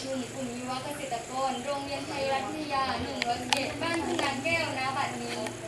ชุมกลุ่มยิวเกษตรกร โรงเรียนไทยรัฐวิทยา 101 บ้านทุ่งนางแก้วนะบัดนี้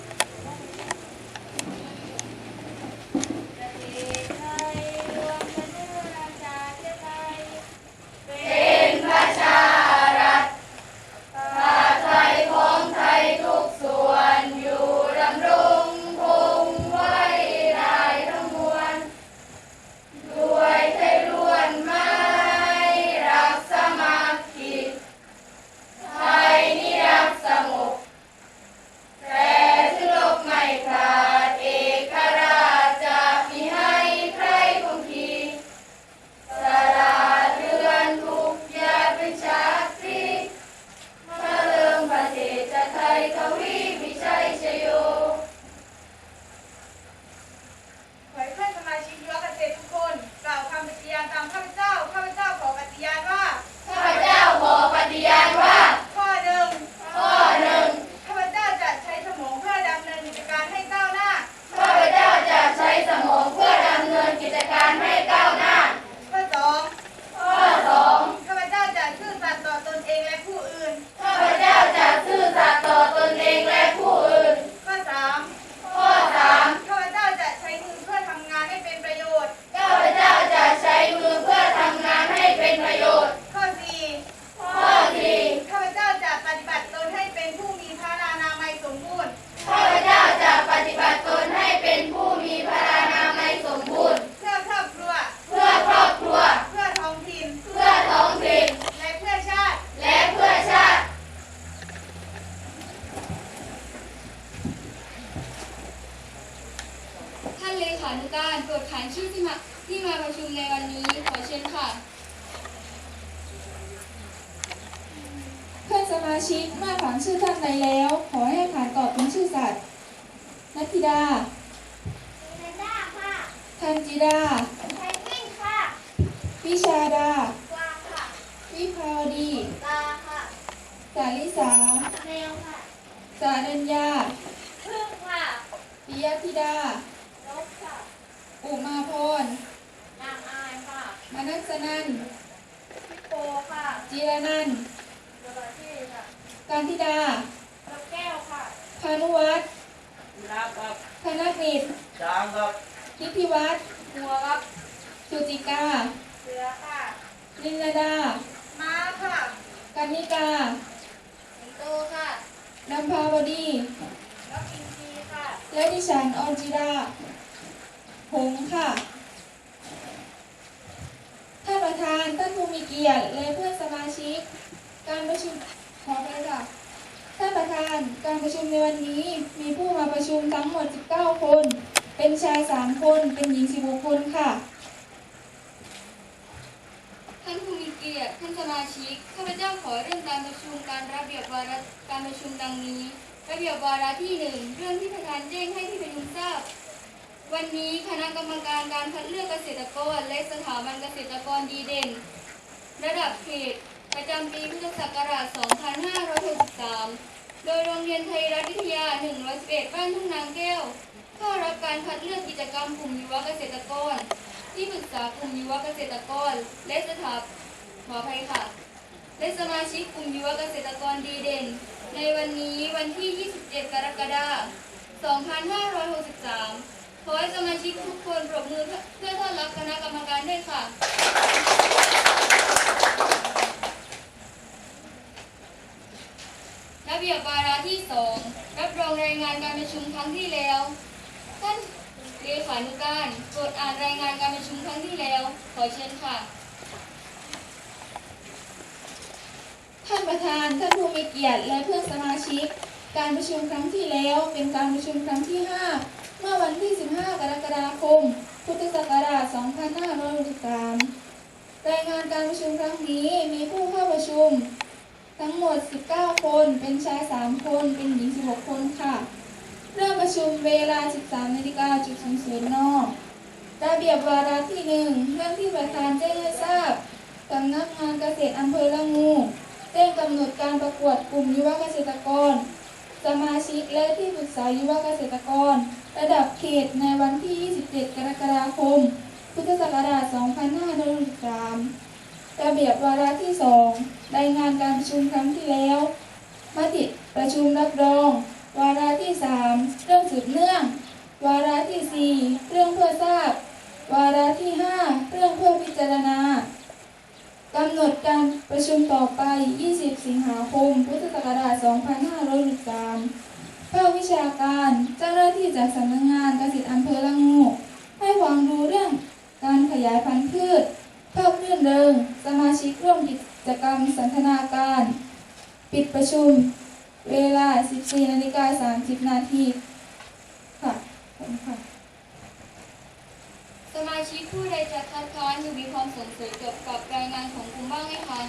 การธิดานกแก้วค่ะพานุวัฒน์ครับครับธนกฤษช้างครับทิพิวัฒน์หัวครับสุจิกา เสือค่ะลินลดา ม้าค่ะกันนิกาสิงโตค่ะนำพาวดี นกอินทรีค่ะ และดิฉันออนจิดาหงส์ค่ะ ท่านประธาน ท่านผู้มีเกียรติ และเพื่อนสมาชิก การประชุม ขอไปค่ะท่านประธานการประชุมในวันนี้มีผู้มาประชุมทั้งหมด 19 คน เป็นชาย 3 คน เป็นหญิง 16 คนค่ะ ท่านผู้มีเกียรติท่านสมาชิกข้าพเจ้าขอเรื่องการประชุมการรับเบียบวาระการประชุมดังนี้ ระเบียบวาระที่หนึ่งเรื่องที่ประธานแจ้งให้ที่ประชุมทราบวันนี้คณะกรรมการการคัดเลือกเกษตรกรและสถาบันเกษตรกรดีเด่น ระดับเขต ประจำปีพุทธศักราช 2563 โดยโรงเรียนไทยรัฐวิทยา 111 บ้านทุ่งนางแก้ว เข้ารับการคัดเลือกกิจกรรมกลุ่มยุวเกษตรกร ที่ปรึกษากลุ่มยุวเกษตรกร และสถาขออภัยค่ะ และสมาชิกกลุ่มยุวเกษตรกรดีเด่น ในวันนี้วันที่ 27 กรกฎาคม 2563ขอให้สมาชิกทุกคนปรบมือเพื่อต้อนรับคณะกรรมการด้วยค่ะ ระเบียบวาระที่สองรับรองรายงานการประชุมครั้งที่แล้วท่านเลขานุการโปรดอ่านรายงานการประชุมครั้งที่แล้ว ขอเชิญค่ะ ท่านประธานท่านผู้มีเกียรติและเพื่อนสมาชิก การประชุมครั้งที่แล้ว เป็นการประชุมครั้งที่ 5 เมื่อวันที่ 15 กรกฎาคม พุทธศักราช 2563 รายงานการประชุมครั้งนี้มีผู้เข้าประชุม ทั้งหมด 19 คน เป็นชาย 3 คน เป็นหญิง 16 คนค่ะ เริ่มประชุมเวลา 13นาฬิกาจุดศูนย์ศูนย์นระเบียบวาระที่หนึ่งเรื่องที่ประธานแจ้งให้ทราบสำนักงานเกษตรอำเภอละงูแจ้งกำหนดการประกวดกลุ่มยุวเกษตรกร สมาชิกและที่ปรึกษายุวเกษตรกร ระดับเขตในวันที่ 27 กรกฎาคม พุทธศักราช 2563 ระเบียบวาระที่สองรายงานการประชุมครั้งที่แล้ว มติประชุมรับรอง วาระที่สามเรื่องสืบเนื่อง วาระที่สี่เรื่องเพื่อทราบ วาระที่ห้าเรื่องเพื่อพิจารณากำหนดการประชุมต่อไป 20 สิงหาคม พุทธศักราช 2563ภาควิชาการเจ้าหน้าที่จากสำนักงานเกษตรอำเภอละงูให้ความรู้เรื่องการขยายพันธุ์พืชภาครื่อนเริง สมาชิกร่วมกิจกรรมสันทนาการ ปิดประชุมเวลา 14นาฬิกา30 นาทีค่ะขอบคุณค่ะ สมาชิกผู้ใดจะคัดค้านหรือมีความสงสัยเกี่ยวกับรายงานของกลุ่มบ้างไหมคะ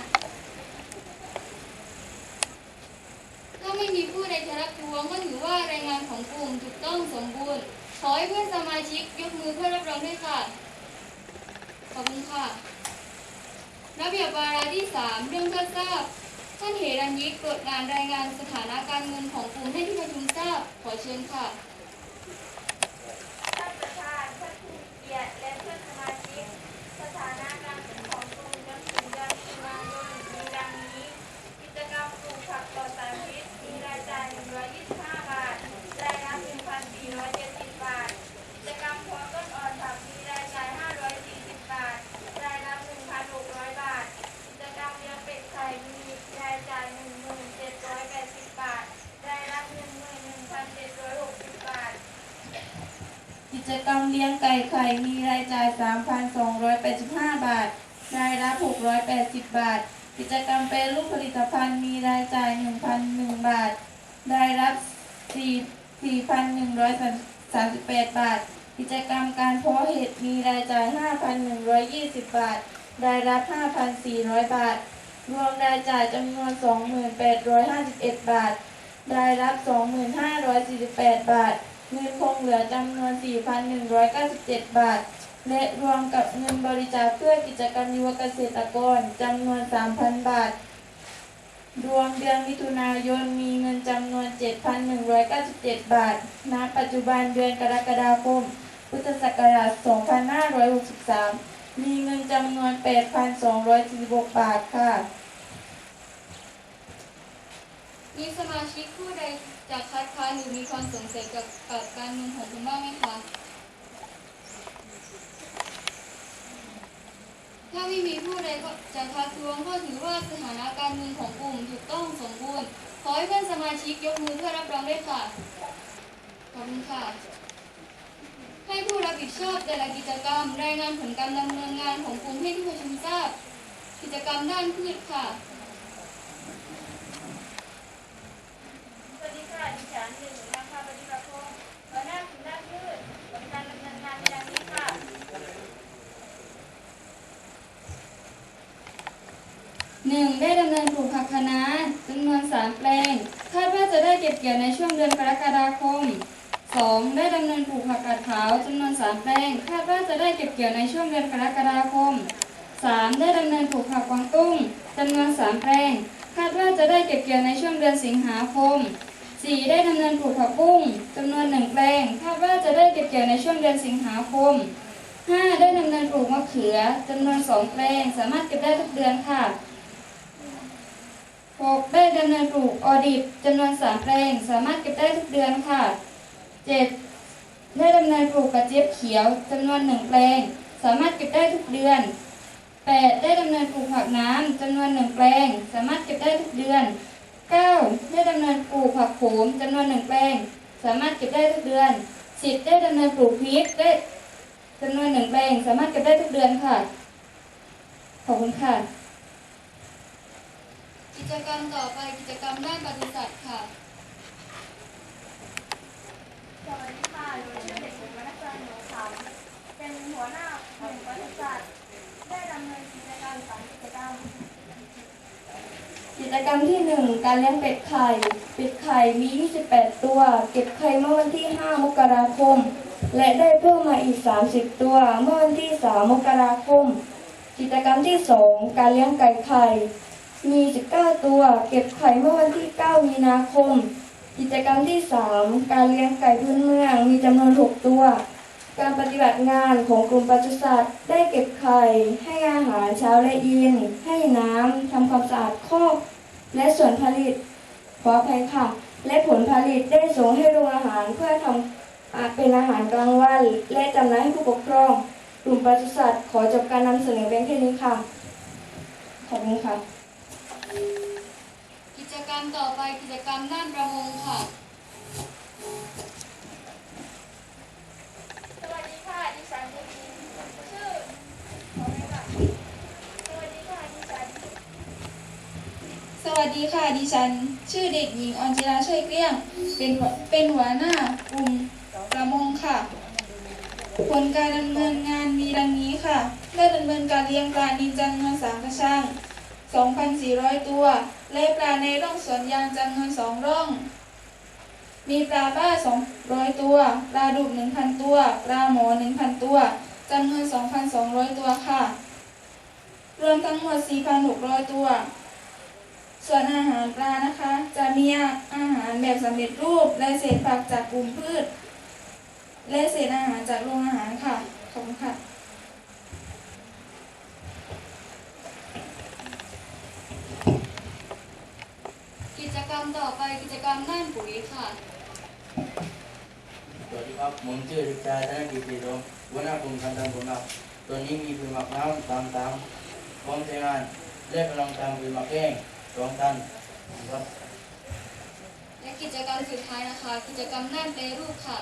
ถ้าไม่มีผู้ใดจะรับทวงก็ถือว่ารายงานของกลุ่มถูกต้องสมบูรณ์ ขอให้เพื่อนสมาชิกยกมือเพื่อรับรองด้วยค่ะ ขอบคุณค่ะ ระเบียบวาระที่ 3 เรื่องเพื่อทราบ ท่านเหรัญยิกตรวจงานรายงานสถานะการเงินของกลุ่มให้ที่ประชุมทราบ ขอเชิญค่ะ ท่านประธานท่านผู้เกียรติและเพื่อนสมาชิก สถานะการเงินของกลุ่มจนถึงเดือนมีนาคมมีดังนี้ กิจกรรมปลูกผักปลอดสารพิษมีรายจ่าย 125 บาท รายรับ 1,470 บาท กิจกรรมเพาะต้นอ่อนผักมีรายจ่าย 540 บาท รายรับ 1,600 บาท กิจกรรมเลี้ยงเป็ดไข่มีรายจ่าย 1780 บาท รายรับ 11,760 บาท กิจกรรมเลี้ยงไก่ไข่มีราย จ่าย 3,285 บาท รายรับ680 บาท กิจกรรมแปรรูปผลิตภัณฑ์มีรายจ่าย 1,001 บาท รายรับ 4,138 บาท กิจกรรมการเพาะเห็ดมีรายจ่าย 5,120 บาท รายรับ 5,400 บาท รวมรายจ่ายจำนวน 2851 บาท รายรับ 2548 บาทเงินคงเหลือจำนวน 4,197 บาท และรวมกับเงินบริจาคเพื่อกิจกรรมยุวเกษตรกรจำนวน 3,000 บาท รวมเดือนมิถุนายนมีเงินจำนวน 7,197 บาท ณ ปัจจุบันเดือนกรกฎาคม พุทธศักราช 2563 มีเงินจำนวน 8,246 บาทค่ะ มีสมาชิกผู้ใดจะคัดค้านหรือมีความสงสัยกับการเงินของคุณบ้างไหมคะ ถ้าไม่มีผู้ใดก็จะทักท้วงก็ถือว่าสถานะการเงินของกลุ่มถูกต้องสมบูรณ์ ขอให้เพื่อนสมาชิกยกมือเพื่อรับรองด้วยค่ะ ขอบคุณค่ะ ให้ผู้รับผิดชอบแต่ละกิจกรรมรายงานผลการดำเนินงานของกลุ่มให้ที่ประชุมทราบ กิจกรรมด้านพืชค่ะ สวัสดีค่ะดิฉันหนึ่งนะคะปฏิบัติพงศ์หัวหน้ากลุ่มด้านพืชผลการดำเนินงานในดังนี้ค่ะ หนึ่งได้ดำเนินปลูกผักคะน้าจำนวนสามแปลง คาดว่าจะได้เก็บเกี่ยวในช่วงเดือนกรกฎาคมสองได้ดำเนินปลูกผักกาดขาวจำนวนสามแปลง คาดว่าจะได้เเกี่ยวในช่วงเดือนกรกฎาคมสามได้ดำเนินปลูกผักกวางตุ้งจำนวนสามแปลง คาดว่าจะได้เก็บเกี่ยวในช่วงเดือนสิงหาคมสี่ได้ดำเนินปลูกผักบุ้งจำนวนหนึ่งแปลง คาดว่าจะได้เก็บเกี่ยวในช่วงเดือนสิงหาคมห้าได้ดำเนินปลูกมะเขือจำนวนสองแปลง สามารถเก็บได้ทุกเดือนค่ะ 6 ได้ดำเนินปลูกออดิบจำนวนสามแปลง สามารถเก็บได้ทุกเดือนค่ะ 7 ได้ดำเนินปลูกกระเจี๊ยบเขียวจำนวนหนึ่งแปลง สามารถเก็บได้ทุกเดือน 8 ได้ดำเนินปลูกผักน้ำจำนวนหนึ่งแปลง สามารถเก็บได้ทุกเดือน 9 ได้ดำเนินปลูกผักโขมจำนวนหนึ่งแปลง สามารถเก็บได้ทุกเดือน 10 ได้ดำเนินปลูกพริกได้จำนวนหนึ่งแปลง สามารถเก็บได้ทุกเดือนค่ะ ขอบคุณค่ะ กิจกรรมต่อไปกิจกรรมด้านปศุสัตว์ค่ะ สวัสดีค่ะหนูชื่อเด็กหญิงวรรณจันทร์หนูขำเป็นหัวหน้ากลุ่มบริษัทได้ดำเนินกิจกรรมสามกิจกรรม กิจกรรมที่ 1 การเลี้ยงเป็ดไข่ เป็ดไข่มี 28 ตัว เก็บไข่เมื่อวันที่ 5 มกราคม และได้เพิ่มมาอีก 30 ตัว เมื่อวันที่ 3 มกราคม กิจกรรมที่ 2 การเลี้ยงไก่ไข่ มี 19 ตัว เก็บไข่เมื่อวันที่ 9 มีนาคม กิจกรรมที่ 3 การเลี้ยงไก่พื้นเมืองมีจำนวน 6 ตัว การปฏิบัติงานของกลุ่มปศุสัตว์ได้เก็บไข่ ให้อาหารเช้าและเย็น ให้น้ำทำความสะอาดคอกและส่วนผลิตขออภัยค่ะ และผลผลิตได้ส่งให้โรงอาหารเพื่อทำอาเป็นอาหารกลางวัน และจำหน่ายให้ผู้ปกครอง กลุ่มปศุสัตว์ขอจบการนำเสนอเพียงแค่นี้ค่ะ ขอบคุณค่ะ รรมต่อไปกิจกรรมด้านประมงค่ะ สวัสดีค่ะ ดิฉันเด็กหญิงชื่อขอเลยค่ะสวัสดีค่ะดิฉันสวัสดีค่ะดิฉัน ชื่อเด็กหญิงออนจิราช่วยเกลี้ยง เป็นหัวเป็นหัวหน้ากลุ่มประมงค่ะ ผลการดำเนินงานมีดังนี้ค่ะได้ดำเนินการเลี้ยงปลานิลจำนวนสามกระชัง 2,400 ตัว และปลาในร่องสวนยางจำนวนสองร่อง มีปลาบ้า 200 ตัว ปลาดุก 1,000 ตัว ปลาหมอ 1,000 ตัวจำนวน 2,200 ตัวค่ะ รวมทั้งหมด 4,600 ตัว ส่วนอาหารปลานะคะ จะมีอาหารแบบสำเร็จรูป และเศษผักจากกลุ่มพืช และเศษอาหารจากโรงอาหารค่ะ ขอบคุณค่ะ กิจก รรมต่อไปกิจกรรมด้านปุ๋ยค่ะ สวัสดีครับ ผมชื่อเด็กชายธนกิจศรีดมหัวหน้ากลุ่มทำตามผลลัพธ์ตัวนี้มีปุ๋ยหมักน้ำตามตามพร้อมใช้งานและกำลังทำปุ๋ยหมักแห้งสองตันครับ และกิจกรรมสุดท้ายนะคะ กิจกรรมด้านแปรรูปค่ะ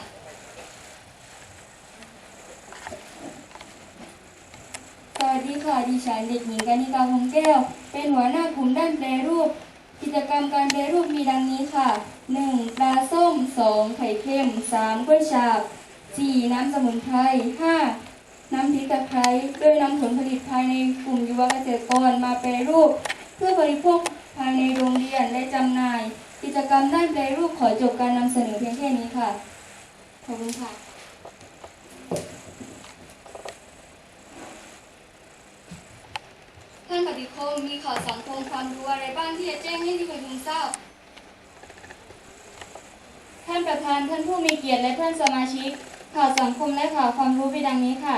สวัสดีค่ะดิฉันเด็กหญิงกานิกาพงแก้ว เป็นหัวหน้ากลุ่มด้านแปรรูป กิจกรรมการแปรรูปมีดังนี้ค่ะ 1. ปลาส้ม 2. ไข่เค็ม 3. กล้วยฉาบ 4. น้ำสมุนไพร 5. น้ำพริกตะไคร้โดยนำผลผลิตภายในกลุ่มยุวเกษตรกรมาแปรรูป เพื่อบริโภคภายในโรงเรียนและจำหน่าย กิจกรรมด้านแปรรูปขอจบการนำเสนอเพียงแค่นี้ค่ะ ขอบคุณค่ะานปฏิคมมีข่าวสังคมความรู้อะไรบ้างที่จะแจ้งให้ที่ประชุมทราบ ท่านประธานท่านผู้มีเกียรติและเพื่อนสมาชิก ข่าวสังคมและข่าวความรู้ไปดังนี้ค่ะ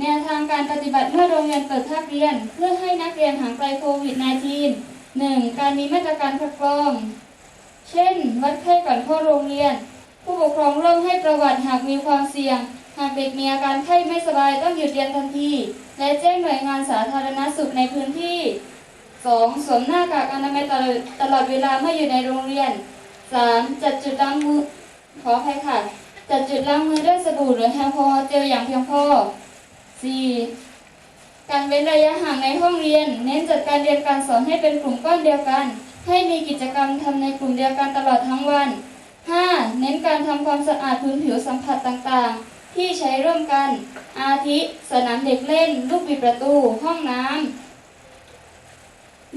แนวทางการปฏิบัติเมื่อโรงเรียนเปิดภาคเรียน เพื่อให้นักเรียนห่างไกลโควิด -19 1. การมีมาตรการคัดกรอง เช่น วัดไข้ก่อนเข้าโรงเรียน ผู้ปกครองเร่มให้ประวัติหากมีความเสี่ยง หากเด็กมีอาการไข้ไม่สบายต้องหยุดเรียนทันที และแจ้งหน่วยงานสาธารณสุขในพื้นที่ 2. สวมหน้ากากอนามัยตลอดเวลาเมื่ออยู่ในโรงเรียน 3. จัดจุดล้างมือขออภัยค่ะ จัดจุดล้างมือด้วยสบู่หรือแอลกอฮอล์เจลอย่างเพียงพอ 4. การเว้นระยะห่างในห้องเรียน เน้นจัดการเรียนการสอนให้เป็นกลุ่มก้อนเดียวกัน ให้มีกิจกรรมทำในกลุ่มเดียวกันตลอดทั้งวัน 5. เน้นการทำความสะอาดพื้นผิวสัมผัสต่างๆ ที่ใช้ร่วมกัน อาทิสนามเด็กเล่น ลูกบิดประตู ห้องน้ำ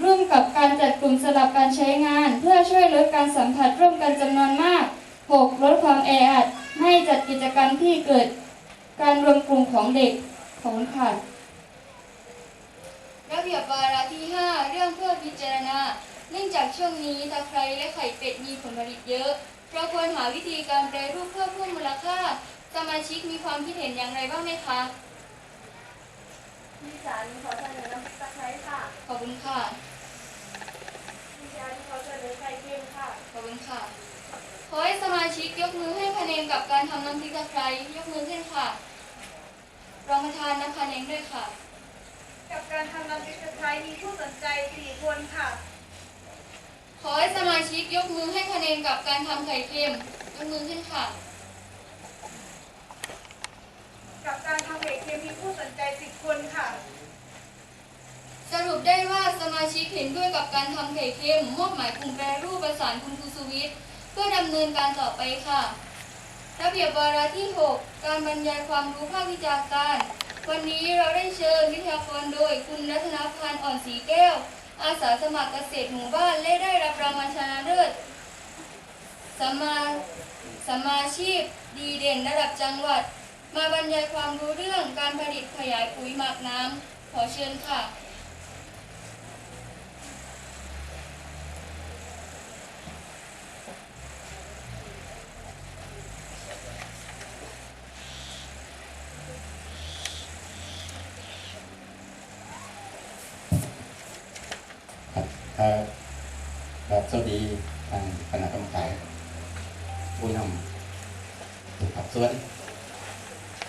ร่วมกับการจัดกลุ่มสลับการใช้งาน เพื่อช่วยลดการสัมผัสร่วมกันจำนวนมาก 6. ลดความแออัดไม่จัดกิจกรรมที่เกิด การรวมกลุ่มของเด็กของค่ะระเบียบวาระที่ 5 เรื่องเพื่อพิจารณา เนื่องจากช่วงนี้ตะไคร้และไข่เป็ดมีผลผลิตเยอะเราควรหาวิธีการแปรรูปเพื่อเพิ่มมูลค่า สมาชิกมีความคิดเห็นอย่างไรบ้างไหมคะดิฉันขอเสนอน้ำพริกตะไคร้ค่ะขอบคุณค่ะดิฉันขอเสนอไข่เค็มค่ะขอบคุณค่ะขอให้สมาชิกยกมือให้คะแนนกับการทำน้ำพริกตะไคร้ยกมือขึ้นค่ะรองประธานนับคะแนนด้วยค่ะ กับการทำน้ำพริกตะไคร้มีผู้สนใจ4คนค่ะ ขอให้สมาชิกยกมือให้คะแนนกับการทำไข่เค็มยกมือขึ้นค่ะ กับการทำไข่เค็มมีผู้สนใจ10คนค่ะ สรุปได้ว่าสมาชิกเห็นด้วยกับการทำไข่เค็มมอบหมายกลุ่มแปรรูปประสานคุณครูสุวิทย์เพื่อดำเนินการต่อไปค่ะ ระเบียบวาระที่ 6 การบรรยายความรู้ภาควิชาการ วันนี้เราได้เชิญวิทยากรโดยคุณรัตนพันธ์อ่อนสีแก้ว อาสาสมัครเกษตรหมู่บ้านและได้รับรางวัลชนะเลิศสมาสมาชีพดีเด่นระดับจังหวัด มาบรรยายความรู้เรื่องการผลิตขยายปุ๋ยหมักน้ำขอเชิญค่ะ ส ครับสวัสดีทางคณะกรรมการผู้นำทุกภาคส่วน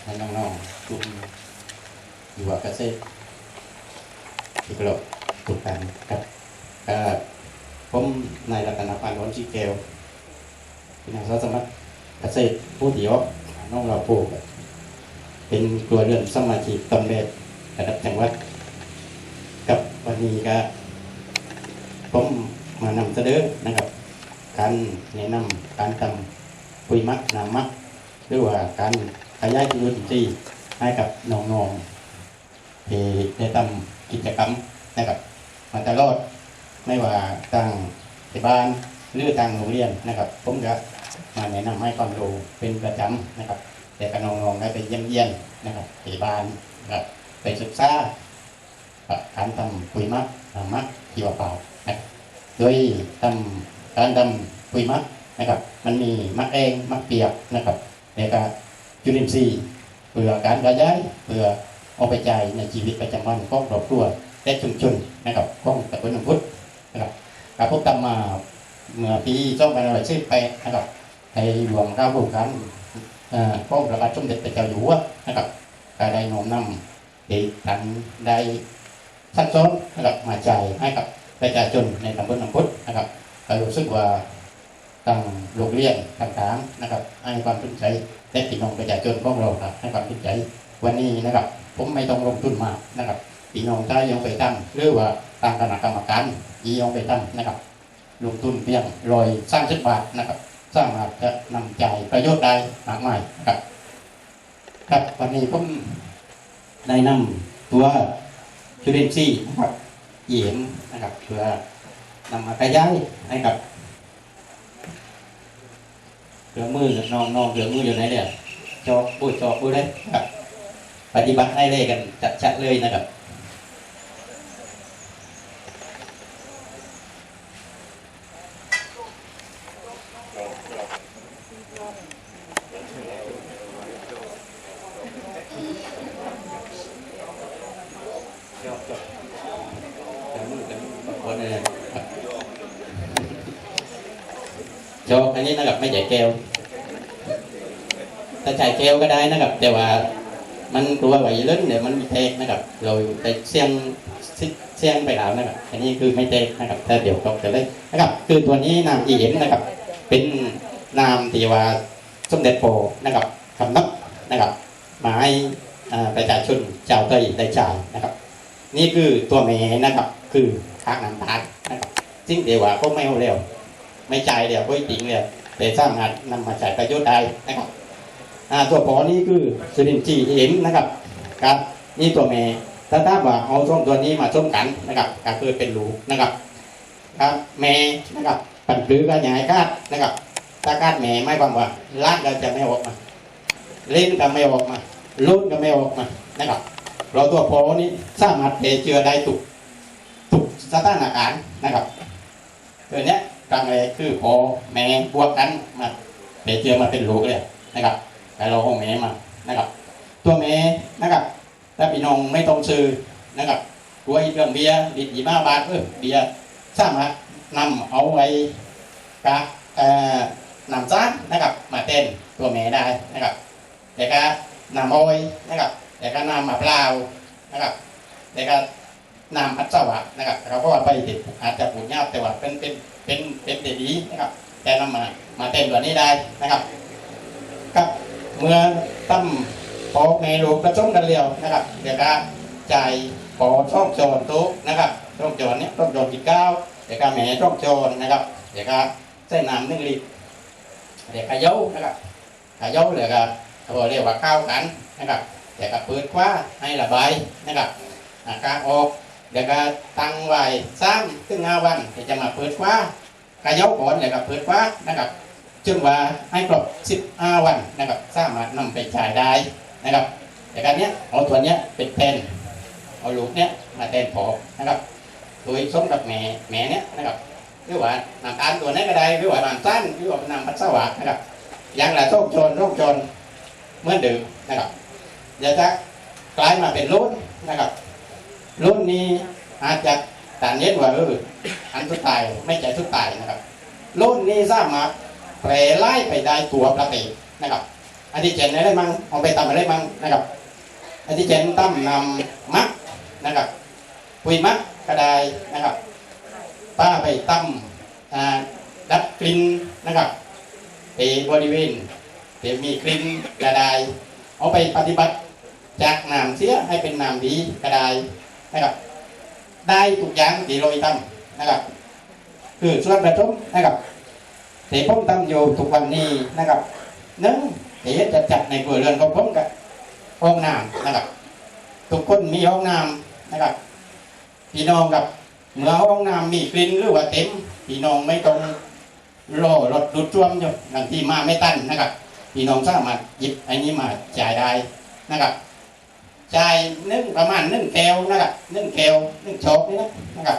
และน้องๆกลุ่มอยู่ว่าเกษตรที่กรบทุกท่านครับก็ ผมนายรัตนพันธ์วันชีแก้วเป็นนาสาวสมัครเกษตรผู้เดียวน้องเราปลูกเป็นตัวเรือนสมาชิกตำแหน่งระดับจังหวัด กับวันนี้ก็ผมมานำเสนอนะครับ การแนะนำการทำปุ๋ยมักน้ำมักหรือว่าการขยายจุลินทรีย์ให้กับน้องๆที่ได้ทำกิจกรรมนะครับมาตลอด ไม่ว่าทางที่บ้านหรือทางโรงเรียนนะครับ ผมก็มาแนะนำให้ความรู้เป็นประจำนะครับ แต่กับน้องๆได้ไปเยี่ยมเยียนนะครับที่บ้านนะครับไปศึกษาการทำปุ๋ยมักน้ำมักชีวภาพนะครับโดยทำการทำปุ๋ยมักนะครับ มันมีมักเองมักเปียกนะครับแล้วก็จุลินทรีย์เพื่อการกระจายเพื่อเอาไปจ่ายในชีวิตประจำวันของครอบครัวและชุมชนนะครับของตะบนหนพุทธ นะครับการพบทำมาเมื่อปีสองพันห้าร้อยสิบไปนะครับในหลวงราชบุการเอ่อของพระบาทสมเด็จพระเจ้าอยู่หัวนะครับก็ได้น้มนำที่ท่านได้สั้นซ้อนนะครับมาใจให้กับประชาชนในตำบลน้ำพุทธนะครับก็รู้สึกว่าทางโรงเรียนต่างๆนะครับให้ความสนใจและพี่น้องประชาชนของเราครับให้ความสนใจวันนี้นะครับ ผมไม่ต้องลงทุนมากนะครับพี่น้องถ้ายังไปตั้งหรือว่า ทางคณะกรรมการยีองไปตั้งนะครับลงทุนเพียงร้อยสร้างสิบบาทนะครับ สร้างอาจจะนำใจประโยชน์ได้มากมายครับ ครับวันนี้ผมได้นำตัวจุลินทรีย์นะครับเหยียมนะครับเพื่อนำมาขยายให้กับเครื่อมือน้องน้องเครื่อมืออยู่ไหนเนี่ยจอกปุ้ยจอกปุ้ยเลยครับ ปฏิบัติให้เลยกันจัดชัดเลยนะครับจอกจอกเครื่องมือกันคนเนี่ยครับจอกอั นนี้นะครับไม่ใช่แก้วถ้าใช้แก้วก็ได้นะครับ แต่ว่ามันกลัวไหวเล่นเดี๋ยวมันมีเทกนะครับ เราไปเสี่ยงเสี่ยงไปแล้วนะครับ อันนี้คือไม่เทกนะครับถ้าเดี๋ยวตกจะเลยนะครับ คือตัวนี้น้ำอีเอ็มนะครับ เป็นน้ำที่ว่าสมเด็จโพนะครับคำนับนะครับมาให้ประชาชนชาวไทยได้จ่ายนะครับ นี่คือตัวเมนะครับ คือคากน้ำตาลนะครับซึ่งเดี๋ยวว่าก็ไม่เอาเร็วไม่จ่ายเดี๋ยวก็ติงเร็ว แต่สร้างงานนำมาใช้ประโยชน์ได้นะครับตัวพอนี่คือสินจีเอ็มนะครับครับนี่ตัวแม่ถ้าถ้าว่าเอาช่วงตัวนี้มาช่วมกันนะครับก็คือเป็นรูนะครับครับแม่นะครับปั่นปลื้อก็ใหญ่คาดนะครับถ้าคาดแม่ไม่ความว่าลากก็จะไม่ออกมาเล่นก็ไม่ออกมาลุ้นก็ไม่ออกมานะครับ เราตัวพอนี้สามารถเพเชื้อได้ตุกตุกสถานการณ์นะครับตัวเนี้ย กลางเลยคือพอแม่บวกกันมาเพเชื้อมาเป็นลูกเลยนะครับแต่เราห้องแม่มานะครับ ตัวแม่นะครับถ้าพี่น้องไม่ต้องซื้อนะครับกลัวอีกเรื่องเบียร์ดิบยี่ห้าบาทเออเบียร์สามารถนำเอาไว้กะเอ่อนำซ้านนะครับมาเต้นตัวแม่ได้นะครับแต่ก็นำอ้อยนะครับแต่ก็นำมะพร้าวนะครับแต่ก็นำพัดสวะนะครับเราก็ว่าไปติดอาจจะปวดยากแต่ว่าเป็นเป็น เป็นเป็นเดดีนะครับ แต่นำมามาเต้นตัวนี้ได้นะครับครับเมื่อตั้มพอเมนูกระชุ่มกันเร็วนะครับ เดี๋ยวก็จ่ายพอช่องโจรตุ๊นะครับช่องโจรเนี้ยช่องโจรที่เก้าเดี๋ยวก็แหม่ช่องโจรนะครับ เดี๋ยวก็ใส่น้ำหนึ่งลิตรเดี๋ยวก็เย้านะครับขย้าเดี๋ยวก็เราเรียกว่าข้าวกันนะครับเดี๋ยวก็เปิดคว้าให้ระบายนะครับอากาศออก เดี๋ยวก็ตั้งไว้สามถึงห้าวันเดี๋ยวจะมาเปิดคว้าขย้าก่อนเดี๋ยวก็เปิดคว้านะครับจึงว่าให้ครบ15วันนะครับสามารถนำไปใช้ได้นะครับแต่การเนี้ยเอาตัวเนี้ยเป็นแทนเอาลูกเนี้ยมาแทนพอนะครับ โดยสมกับแม่แม่เนี้ยนะครับหรือว่าน้ำตาลตัวนี้ก็ได้หรือว่าน้ำตาลหรือว่าน้ำปัสสาวะนะครับ อย่างละโรคจรโรคจรเหมื่อนเดิมนะครับเดี๋ยวจะกลายมาเป็นรุ่นนะครับ รุ่นนี้อาจจะแต่เน้นว่าเอออันสุดท้ายไม่ใจสุดท้ายนะครับโลนนี้สามารถแพร่ไล่ไปได้ตัวปกตินะครับอันที่เจนอะไรมั่งเอาไปทำอะไรมั่งนะครับอันที่เจนตั้มนำมักนะครับปุยมักก็ได้นะครับ ป้าไปตั้มดับกลิ่นนะครับไปบริเวณไปมีกลิ่นก็ไดเอาไปปฏิบัติจากน้ำเสียให้เป็นน้ำดีก็ได นะครับได้ทุกอย่างที่เราทำนะครับ คือส่วนประชุมนะครับที่ผมทำอยู่ทุกวันนี้นะครับหนึ่งที่จะจัดในครัวเรือนของผมกับห้องน้ำนะครับ ทุกคนมีห้องน้ำนะครับพี่น้องกับเมื่อห้องน้ำมีกลิ่นหรือว่าเต็มพี่น้องไม่ต้องรอรถดูดจ้วมอยู่บางที่มาไม่ตันนะครับ พี่น้องสามารถหยิบอันนี้มาจ่ายได้นะครับ จนึ่งประมาณนึ่งแก้วนะครับนึ่งแก้วนึ่งโชกนี่นะนะครับ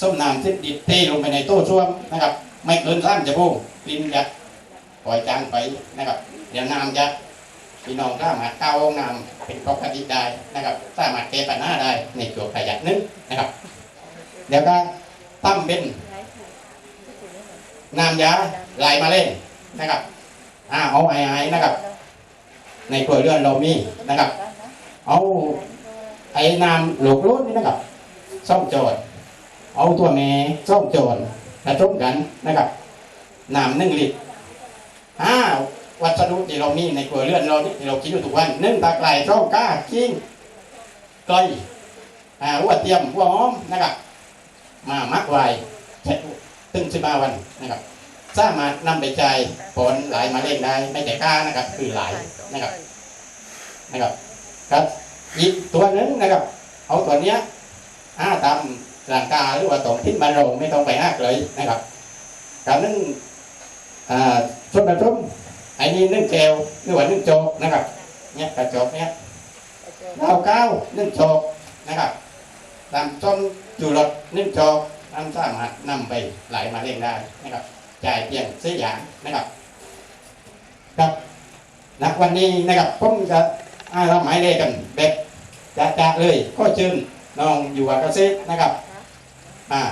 ส้มน้ำที่ดิบเทลงไปในตู้ช่วมนะครับ ไม่เกินสามจะพูกลิ่นจะปล่อยจางไปนะครับ เดี๋ยวน้ำจะพี่น้องสามาเข้าห้องน้ำเป็นปกติได้นะครับสามารถแก้ปัญหาได้ในตัวขยะนึงนะครับ เดี๋ยวก็ตั้มเป็นน้ำยาไหลมาเล่นนะครับอ่าเอาไอ้ไอ้นะครับ ในครัวเรือนเรามีนะครับ เอาไอ้น้ำหลกรุ่นนี่นะครับซ่อมโจรเอาตัวแม่ซ่อมโจรผสมกันนะครับน้ำหนึ่งลิตรห้าวัสดุที่เรามีในครัวเรือนเรานี่ที่เรากินอยู่ทุกวันหนึ่งตะไคร้ซ่อมก้าขิงก้อยอ่าหัวเทียมหัวหอมนะครับ มามักไว้เช็ดตึงสิบห้าวันนะครับสามารถนำไปจ่ายผลหลายมาเล่นได้ไม่แต่ค่านะครับ คือหลายนะครับนะครับ ครับ อีกตัวหนึงนะครับ เอาตัวเนี้ยอ้าตามร่างกาหรือว่าตรงทิศมันลงไม่ต้องไปอ้ากเลยนะครับการนึ่งอ่าส่วนผสมไอ้นี่นึ่งเจลหรือว่านึ่งโจกนะครับ เนี่ยกระจกเนี่ยเราเก้านึ่งโจกนะครับตามต้นจุลดนึ่งโจกนำสามารถนำไปไหลมาเล่นได้นะครับจ่ายเพียงสี่อย่างนะครับ ครับนักวันนี้นะครับผมจะ อ่าเราหมายเลขกันแบบจะจะเลย ก็เชิญน้องอยู่กับเกษตรนะครับ อ่า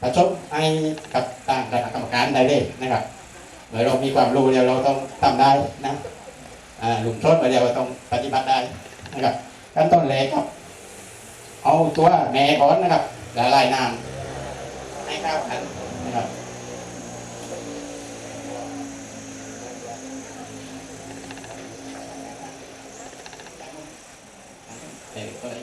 ประชมให้กับต่างคณะกรรมการได้เลยนะครับเมื่อเรามีความรู้เดียวเราต้องทำได้นะอ่าหลุงชดมาเดียวเราต้องปฏิบัติได้นะครับขั้นต้นแรกครับ เอาตัวแม่ก่อนนะครับละลายน้ำให้ข้ากันะค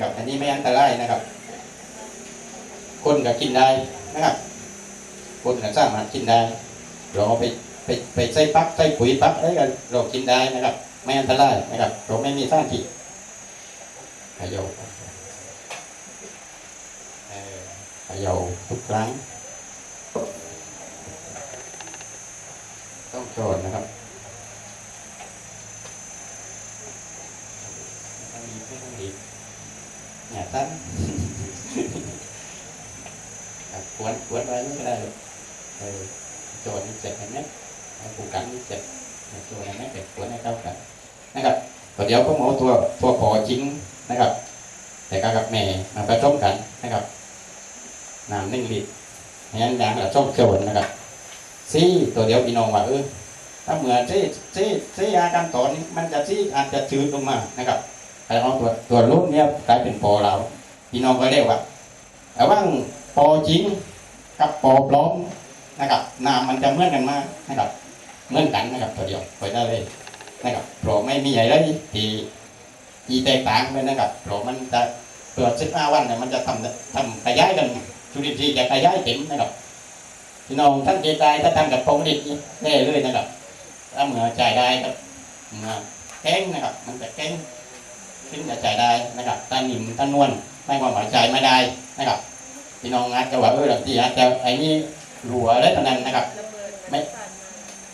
นะครับ อันนี้ไม่อันตรายนะครับ คนก็กินได้นะครับ คนก็สามารถกินได้ เราไปไปไปใส่ปักใส่ปุ๋ยปักอะไรกันเรากินได้นะครับ ไม่อันตรายนะครับ เราไม่มีสารพิษขย่าเอ่อเขย่าทุกครั้ง ต้องโจรนะครับต้องมีไม่ต้องรีบ อย่าตั้งครับกวนกวนไว้ไม่ได้หรอกเออโจนี่เจ็บเห็นไหมผูกกันนี่เจ็บโจรเห็นไหมเจ็บกวนให้เข้ากัน นะครับเดี๋ยวผมอตัวตัวพอจริงนะครับ แต่ก็กับแม่มาผสมกันนะครับน้ำหนึ่งลิตรแห้งยางแล้วส้มโจรนะครับซี่ตัวเดียวพี่น้องว่าเออถ้าเหมือนซี่ซี่ซี่ยากันต่อนนี้มันจะซี่อาจจะจืดลงมานะครับ แต่เราตัวตัวรุ่นเนี้ยกลายเป็นปอเราพี่น้องก็เรียกว่าแต่ว่าปอจริงกับปอปลอมนะครับน้ำมันจะเหมือนกันมากนะครับเหมือนกันนะครับตัวเดียวไปได้เลยนะครับเพราะไม่มีอะไรที่ที่แตกต่างไปนะครับเพราะมันจะเปิดสิบห้าวันเนี่ยมันจะทำทำขยายกันจุลินทรีย์จะขยายเต็มนะครับพี่น้องท่านเจตายถ้าทำกับผงดิบนี่แน่เลยนะครับถ้าเหมื่อจ่ายได้ครับเมื่อแข้งนะครับ มันจะแข้ง ขึ้นจะจ่ายได้นะครับถ้านิ่มถ้านวลไม่ความหมายจ่ายไม่ได้นะครับพี่น้องอาจจะว่าเออหลังที่อาจจะไอ้นี่หลัวอะไรต่างนั้นนะครับ ไม่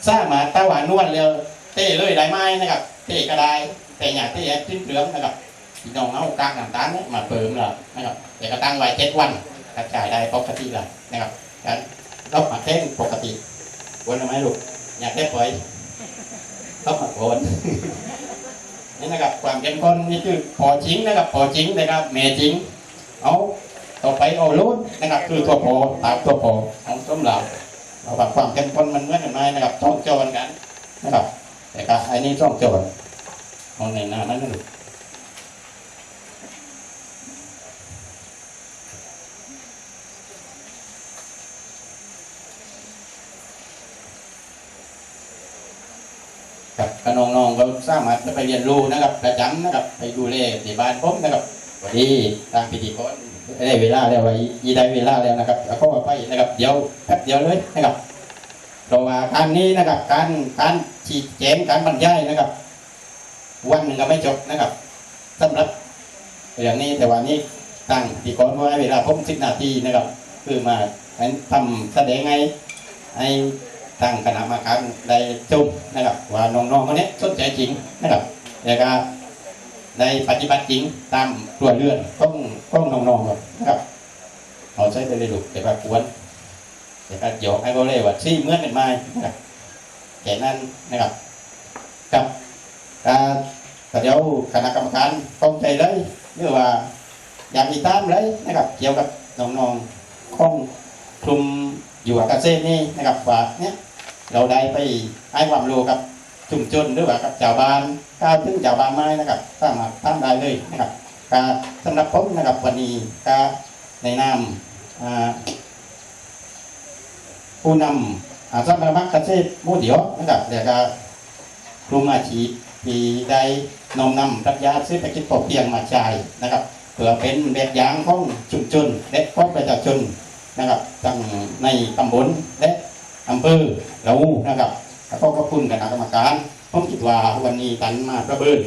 สร้างมาตาหวานนวลเร็วเต้เลยได้ไหมนะครับ เต้ก็ได้ แต่อย่าเต้จิ้มเหลืองนะครับพี่น้องเอากากน้ำตาลเนี่ยมาเปิมแล้วนะครับแต่ก็ตั้งไว้เจ็ดวันกระจายได้ปกติเลยนะครับการรับมาแข้งปกติวนไหมลูกอยากได้ปล่อยรับมาโวน นี่นะครับความเข้มข้นนี่คือพอจริงนะครับพอจริงนะครับเมจริง เอาต่อไปเอาลุ้นนะครับคือตัวพอตามตัวพอของส้มเหลาเราแบบความเข้มข้นมันเหมือนกันไหมนะครับต้องเจอกันนะครับแต่ก็ไอ้นี่ต้องเจรเองในหน้ามันนะลูกครับก็น้องๆก็ สามารถไปเรียนรู้นะครับ ประจำนะครับ ไปดูแลที่บ้านผมนะครับวันนี้ทางพิธีกรได้เวลาแล้วไว้ยีได้เวลาแล้วนะครับแล้วก็ไปนะครับ เดี๋ยวแป๊บเดียวเลยนะครับเพราะว่าการนี้นะครับ การการฉีดแจงการบรรยายนะครับ วันหนึ่งก็ไม่จบนะครับสำหรับอย่างนี้แต่วันนี้ตั้งพิธีกรไว้เวลาผมสิบนาทีนะครับ คือมาทำแสดงไงให้ ตั้งคณะกรรมการได้ชมนะครับว่าน้องๆคนนี้สนใจจริงนะครับแล้วก็ในปฏิบัติจริงตามตัวเรือนต้องต้องน้องๆนะครับเอาใช้ไปเลยลูกแต่ว่ากวนแต่ก็หยอกให้เขาเลยว่าซี่เมื่อนกันไหมนะครับแค่นั้นนะครับกับการเดี๋ยวคณะกรรมการต้องใจเลยหรือว่าอยากมีตามเลยนะครับ เกี่ยวกับน้องๆของกลุ่มอยู่อาเกษตรนี่นะครับว่าเนี่ย เราได้ไปให้ความรู้กับชุมชนหรือว่ากับชาวบ้านก้าวถึงชาวบ้านไม้นะครับสามารถทำได้เลยนะครับก็สำหรับผมนะครับวันนี้ก็ในนามผู้นำอาสาสมัครเกษตรมู่เดียวนะครับแล้วก็กลุ่มอาชีพที่ได้นมนำปรัชญาเศรษฐกิจพอเพียงมาใช้นะครับเพื่อเป็นแบบอย่างของชุมชนและของประชาชนนะครับทั้งในตำบลและ อำเภอละอูนะครับแล้วก็ขอบคุณคณะกรรมการผมคิดว่าวันนี้ตันมาประเบิน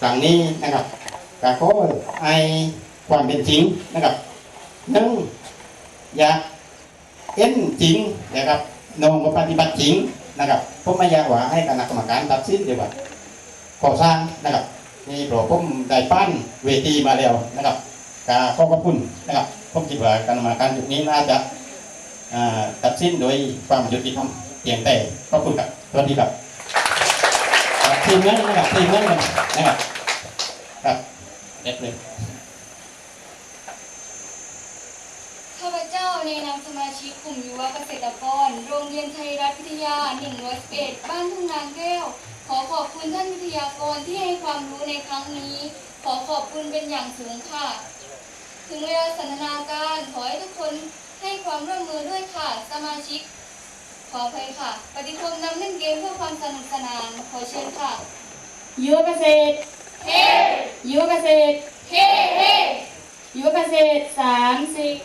ครั้งนี้นะครับก็ขอไอความเป็นจริงนะครับนึ่งอยากเอ็นจริงนะครับน้องก็ปฏิบัติจริงนะครับผมไม่อยากว่าให้คณะกรรมการตัดสินเดี๋ยวว่าก่อสร้างนะครับนี่เพราะผมได้ปั้นเวทีมาแล้วนะครับก็ขอขอบคุณนะครับผมคิดว่าคณะกรรมการจุดนี้น่าจะ ตัดสินโดยความยุติธรรมเพียงแต่ขอบคุณครับสวัสดีครับทีมนั้นนะครับทีมนั้นนะครับครับเด็ดเลยข้าพเจ้าในนามสมาชิกกลุ่มยุวเกษตรกร โรงเรียนไทยรัฐวิทยา111บ้านทุ่งนางแก้ว ขอขอบคุณท่านวิทยากรที่ให้ความรู้ในครั้งนี้ ขอขอบคุณเป็นอย่างสูงค่ะ ถึงเวลาสันทนาการขอให้ทุกคน ให้ความร่วมมือด้วยค่ะ สมาชิก ขออภัยค่ะ ปฏิคมนำเล่นเกมเพื่อความสนุกสนาน ขอเชิญค่ะยุวเกษตรเฮ้ยุวเกษตรเฮ้เฮ้ยุวเกษตรสามสิบ